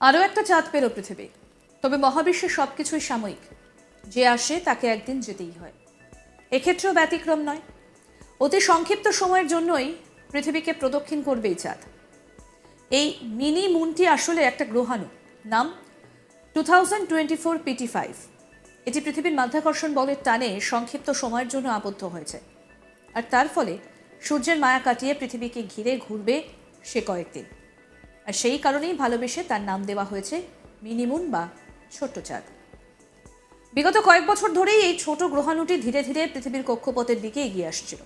আরও একটা চাঁদ পেল পৃথিবী। তবে মহাবিশ্বের সব কিছুই সাময়িক। যে আসে, তাকে একদিন যেতেই হয়। এক্ষেত্রেও ব্যতিক্রম নয়। অতি সংক্ষিপ্ত সময়ের জন্যই পৃথিবীকে প্রদক্ষিণ করবে এই চাঁদ। এই মিনি মুনটি আসলে একটা গ্রহাণু, নাম two thousand twenty four P T five. এটি পৃথিবীর মাধ্যাকর্ষণ বলের টানে সংক্ষিপ্ত সময়ের জন্য আবদ্ধ হয়েছে। আর তার ফলে সূর্যের মায়া কাটিয়ে পৃথিবীকে ঘিরে ঘুরবে সে কয়েকদিন। আর সেই কারণেই ভালোবেসে তার নাম দেওয়া হয়েছে মিনিমুন বা ছোট্ট চাঁদ। বিগত কয়েক বছর ধরেই এই ছোট গ্রহাণুটি ধীরে ধীরে পৃথিবীর কক্ষপথের দিকে এগিয়ে আসছিল।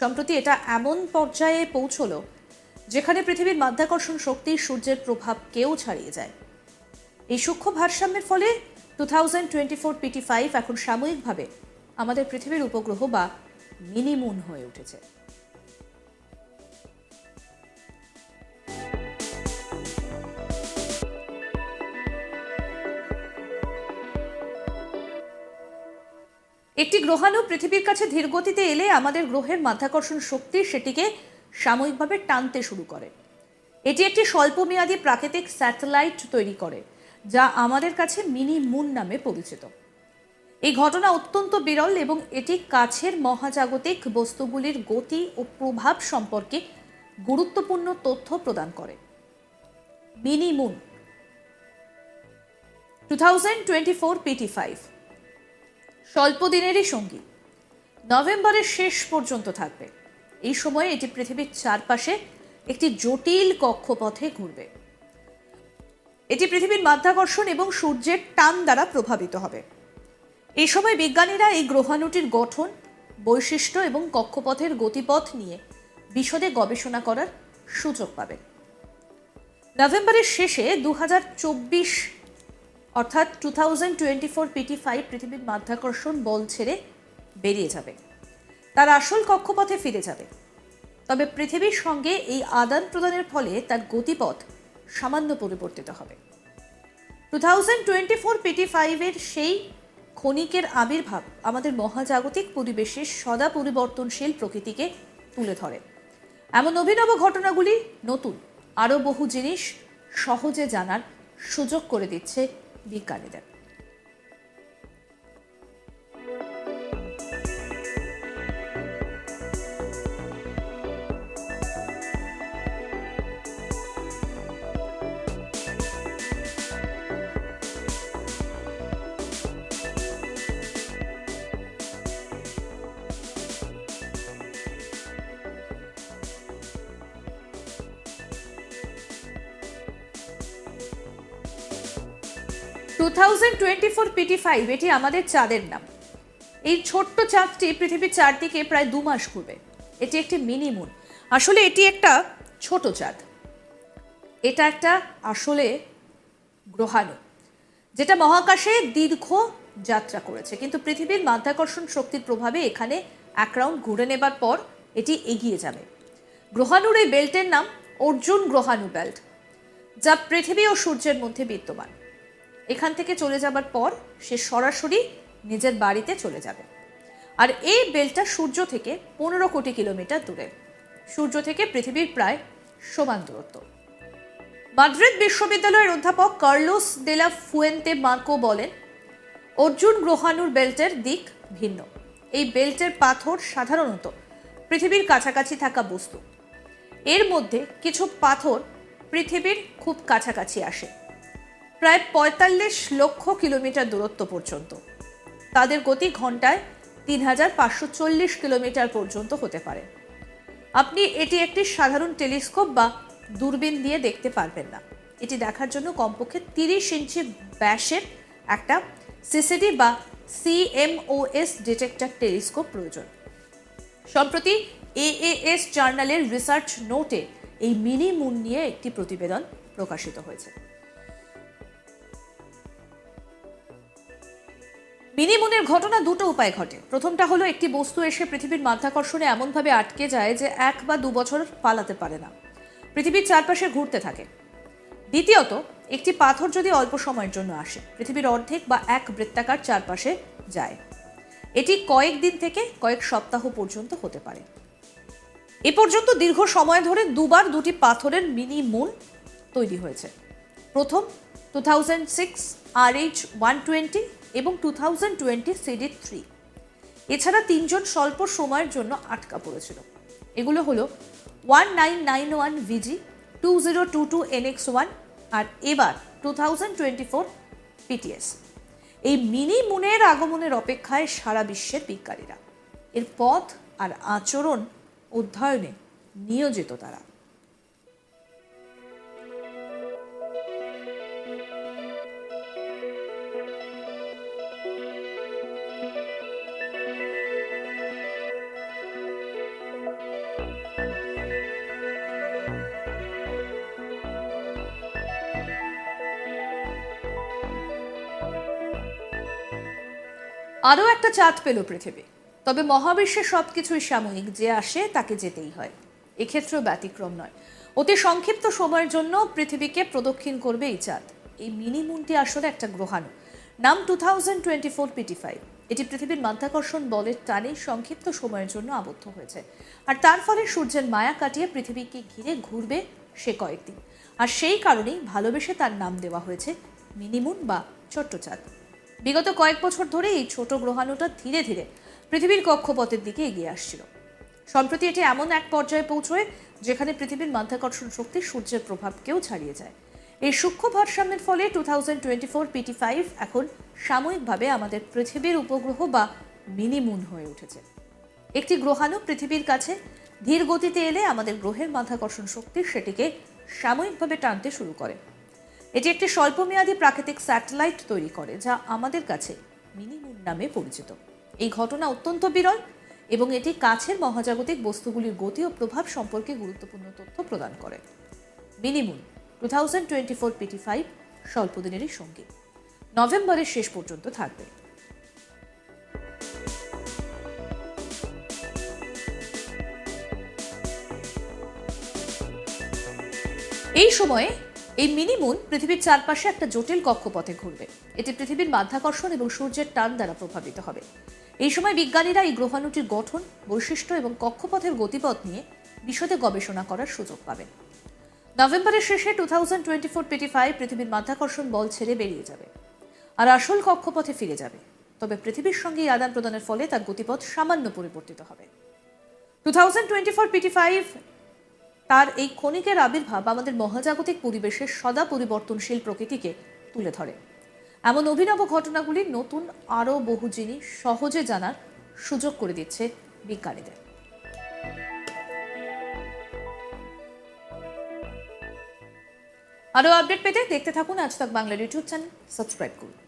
সম্প্রতি এটা এমন পর্যায়ে পৌঁছলো যেখানে পৃথিবীর মাধ্যাকর্ষণ শক্তি সূর্যের প্রভাবকেও ছাড়িয়ে যায়। এই সূক্ষ্ম ভারসাম্যের ফলে two thousand twenty four P T five এখন সাময়িকভাবে আমাদের পৃথিবীর উপগ্রহ বা মিনিমুন হয়ে উঠেছে। একটি গ্রহাণু পৃথিবীর কাছে ধীরগতিতে এলে আমাদের গ্রহের মাধ্যাকর্ষণ শক্তি সেটিকে সাময়িকভাবে টানতে শুরু করে। এটি একটি স্বল্পমেয়াদী প্রাকৃতিক স্যাটেলাইট তৈরি করে, যা আমাদের কাছে মিনি মুন নামে পরিচিত। এই ঘটনা অত্যন্ত বিরল এবং এটি কাছের মহাজাগতিক বস্তুগুলির গতি ও প্রভাব সম্পর্কে গুরুত্বপূর্ণ তথ্য প্রদান করে। Mini moon. Two thousand twenty four P T five. স্বল্প দিনেরই সঙ্গী। নভেম্বরের শেষ পর্যন্ত থাকবে। এই সময়ে এটি পৃথিবীর চারপাশে একটি জটিল কক্ষপথে ঘুরবে। এটি পৃথিবীর মাধ্যাকর্ষণ এবং সূর্যের টান দ্বারা প্রভাবিত হবে। এই সময় বিজ্ঞানীরা এই গ্রহাণুটির গঠন, বৈশিষ্ট্য এবং কক্ষপথের গতিপথ নিয়ে বিশদে গবেষণা করার সুযোগ পাবেন। নভেম্বরের শেষে দু হাজার চব্বিশ অর্থাৎ two thousand twenty four P T five পৃথিবীর মাধ্যাকর্ষণ বল ছেড়ে বেরিয়ে যাবে। তার আসল কক্ষপথে ফিরে যাবে। তবে পৃথিবীর সঙ্গে এই আদান প্রদানের ফলে তার গতিপথ সামান্য পরিবর্তিত হবে। Two thousand twenty four P T ফাইভের সেই ক্ষণিকের আবির্ভাব আমাদের মহাজাগতিক পরিবেশের সদা পরিবর্তনশীল প্রকৃতিকে তুলে ধরে। এমন অভিনব ঘটনাগুলি নতুন, আরও বহু জিনিস সহজে জানার সুযোগ করে দিচ্ছে বিজ্ঞানীদের two thousand twenty four P T five এটি আমাদের চাঁদের নাম। এই ছোট্ট চাঁদটি পৃথিবীর চারদিকে প্রায় দু মাস ঘুরবে। এটি একটি মিনি মুন আসলে এটি একটা ছোট চাঁদ। এটা একটা আসলে গ্রহাণু, যেটা মহাকাশে দীর্ঘ যাত্রা করেছে। কিন্তু পৃথিবীর মাধ্যাকর্ষণ শক্তির প্রভাবে এখানে এক রাউন্ড ঘুরে নেবার পর এটি এগিয়ে যাবে। গ্রহাণুর এই বেল্টের নাম অর্জুন গ্রহাণু বেল্ট যা পৃথিবী ও সূর্যের মধ্যে বিদ্যমান। এখান থেকে চলে যাবার পর সে সরাসরি নিজের বাড়িতে চলে যাবে। আর এই বেলটা সূর্য থেকে পনেরো কোটি কিলোমিটার দূরে। সূর্য থেকে পৃথিবীর প্রায় সমান দূরত্ব। মাদ্রিদ বিশ্ববিদ্যালয়ের অধ্যাপক কার্লোস দেলা ফুয়েন্তে মার্কো বলেন, অর্জুন গ্রহাণুর বেল্টের দিক ভিন্ন। এই বেল্টের পাথর সাধারণত পৃথিবীর কাছাকাছি থাকা বস্তু। এর মধ্যে কিছু পাথর পৃথিবীর খুব কাছাকাছি আসে। প্রায় পঁয়তাল্লিশ লক্ষ কিলোমিটার দূরত্ব পর্যন্ত। তাদের গতি ঘন্টায় তিন হাজার পাঁচশো চল্লিশ কিলোমিটার পর্যন্ত হতে পারে। আপনি এটি একটি সাধারণ টেলিস্কোপ বা দূরবীন দিয়ে দেখতে পারবেন না। এটি দেখার জন্য কমপক্ষে তিরিশ ইঞ্চি ব্যাসের একটা সিসিডি বা সিএমওএস ডিটেক্টর টেলিস্কোপ প্রয়োজন। সম্প্রতি এএএস জার্নালের রিসার্চ নোটে এই মিনি মুন নিয়ে একটি প্রতিবেদন প্রকাশিত হয়েছে। মিনিমুনের ঘটনা দুটো উপায় ঘটে। প্রথমটা হলো, একটি বস্তু এসে পৃথিবীর মাধ্যাকর্ষণে এমনভাবে আটকে যায় যে এক বা দু বছর পালাতে পারে না। পৃথিবীর চারপাশে ঘুরতে থাকে। দ্বিতীয়ত, একটি পাথর যদি অল্প সময়ের জন্য আসে, পৃথিবীর অর্ধেক বা এক বৃত্তাকার চারপাশে যায়। এটি কয়েক দিন থেকে কয়েক সপ্তাহ পর্যন্ত হতে পারে। এ পর্যন্ত দীর্ঘ সময় ধরে দুবার দুটি পাথরের মিনি মুন তৈরি হয়েছে। প্রথম, two thousand six R H one twenty এবং two thousand twenty CD three এছাড়া তিনজন স্বল্প সময়ের জন্য আটকা পড়েছিল। এগুলো হলো one nine nine one VG two zero two two NX one আর এবার two thousand twenty four PTS এই মিনি মুনের আগমনের অপেক্ষায় সারা বিশ্বের বিজ্ঞানীরা। এর পথ আর আচরণ অধ্যয়নে নিয়োজিত তারা। আরও একটা চাঁদ পেল পৃথিবী। তবে মহাবিশ্বে সব কিছুই সাময়িক, যে আসে তাকে যেতেই হয়। এক্ষেত্রেও ব্যতিক্রম নয়। অতি সংক্ষিপ্ত সময়ের জন্য পৃথিবীকে প্রদক্ষিণ করবে এই চাঁদ। এই মিনি মুনটি আসলে একটা গ্রহাণু। নাম two thousand twenty four P T five. এটি পৃথিবীর মাধ্যাকর্ষণ বলের টানে সংক্ষিপ্ত সময়ের জন্য আবদ্ধ হয়েছে। আর তার ফলে সূর্যের মায়া কাটিয়ে পৃথিবীকে ঘিরে ঘুরবে সে কয়েকদিন। আর সেই কারণেই ভালোবেসে তার নাম দেওয়া হয়েছে মিনিমুন বা ছোট্ট চাঁদ। বিগত কয়েক বছর ধরে এই ছোট গ্রহাণুটা ধীরে ধীরে পৃথিবীর কক্ষপথের দিকে এগিয়ে আসছিল। সম্প্রতি এটি এমন এক পর্যায়ে পৌঁছয় যেখানে পৃথিবীর মাধ্যাকর্ষণ শক্তি সূর্যের প্রভাবকেও ছাড়িয়ে যায়। এই সূক্ষ্ম ভারসাম্যের ফলে two thousand twenty four P T five এখন সাময়িকভাবে আমাদের পৃথিবীর উপগ্রহ বা মিনি মুন হয়ে উঠেছে। একটি গ্রহাণু পৃথিবীর কাছে ধীর গতিতে এলে আমাদের গ্রহের মাধ্যাকর্ষণ শক্তি সেটিকে সাময়িকভাবে টানতে শুরু করে। এটি একটি স্বল্পমেয়াদী প্রাকৃতিক স্যাটেলাইট তৈরি করে, যা আমাদের কাছে মিনিমুন নামে পরিচিত। এই ঘটনা অত্যন্ত বিরল এবং এটি কাছের মহাজাগতিক বস্তুগুলির গতি ও প্রভাব সম্পর্কে গুরুত্বপূর্ণ তথ্য প্রদান করে। Minimoon two thousand twenty four P T five স্বল্প দিনেরই সঙ্গী। নভেম্বরের শেষ পর্যন্ত থাকবে। এই সময়ে এই মিনি মুন পৃথিবীর চারপাশে একটা জটিল কক্ষপথে ঘুরবে। এটি পৃথিবীর মাধ্যাকর্ষণ এবং সূর্যের টান দ্বারা প্রভাবিত হবে। এই সময় বিজ্ঞানীরা এই গ্রহাণুটির গঠন, বৈশিষ্ট্য এবং কক্ষপথের গতিপথ নিয়ে বিশদে গবেষণা করার সুযোগ পাবেন। নভেম্বরের শেষে two thousand twenty four P T five পৃথিবীর মাধ্যাকর্ষণ বল ছেড়ে বেরিয়ে যাবে আর আসল কক্ষপথে ফিরে যাবে। তবে পৃথিবীর সঙ্গে এই আদান প্রদানের ফলে তার গতিপথ সামান্য পরিবর্তিত হবে। Two thousand twenty four P T five তার এই ক্ষণিকের আবির্ভাব আমাদের মহাজাগতিক পরিবেশের সদা পরিবর্তনশীল প্রকৃতিকে তুলে ধরে। এমন অভিনব ঘটনাগুলি নতুন আরও বহু জিনিস সহজে জানার সুযোগ করে দিচ্ছে বিজ্ঞানীদের। আরও আপডেট পেতে দেখতে থাকুন আজ তাক বাংলার ইউটিউব চ্যানেল। সাবস্ক্রাইব করুন।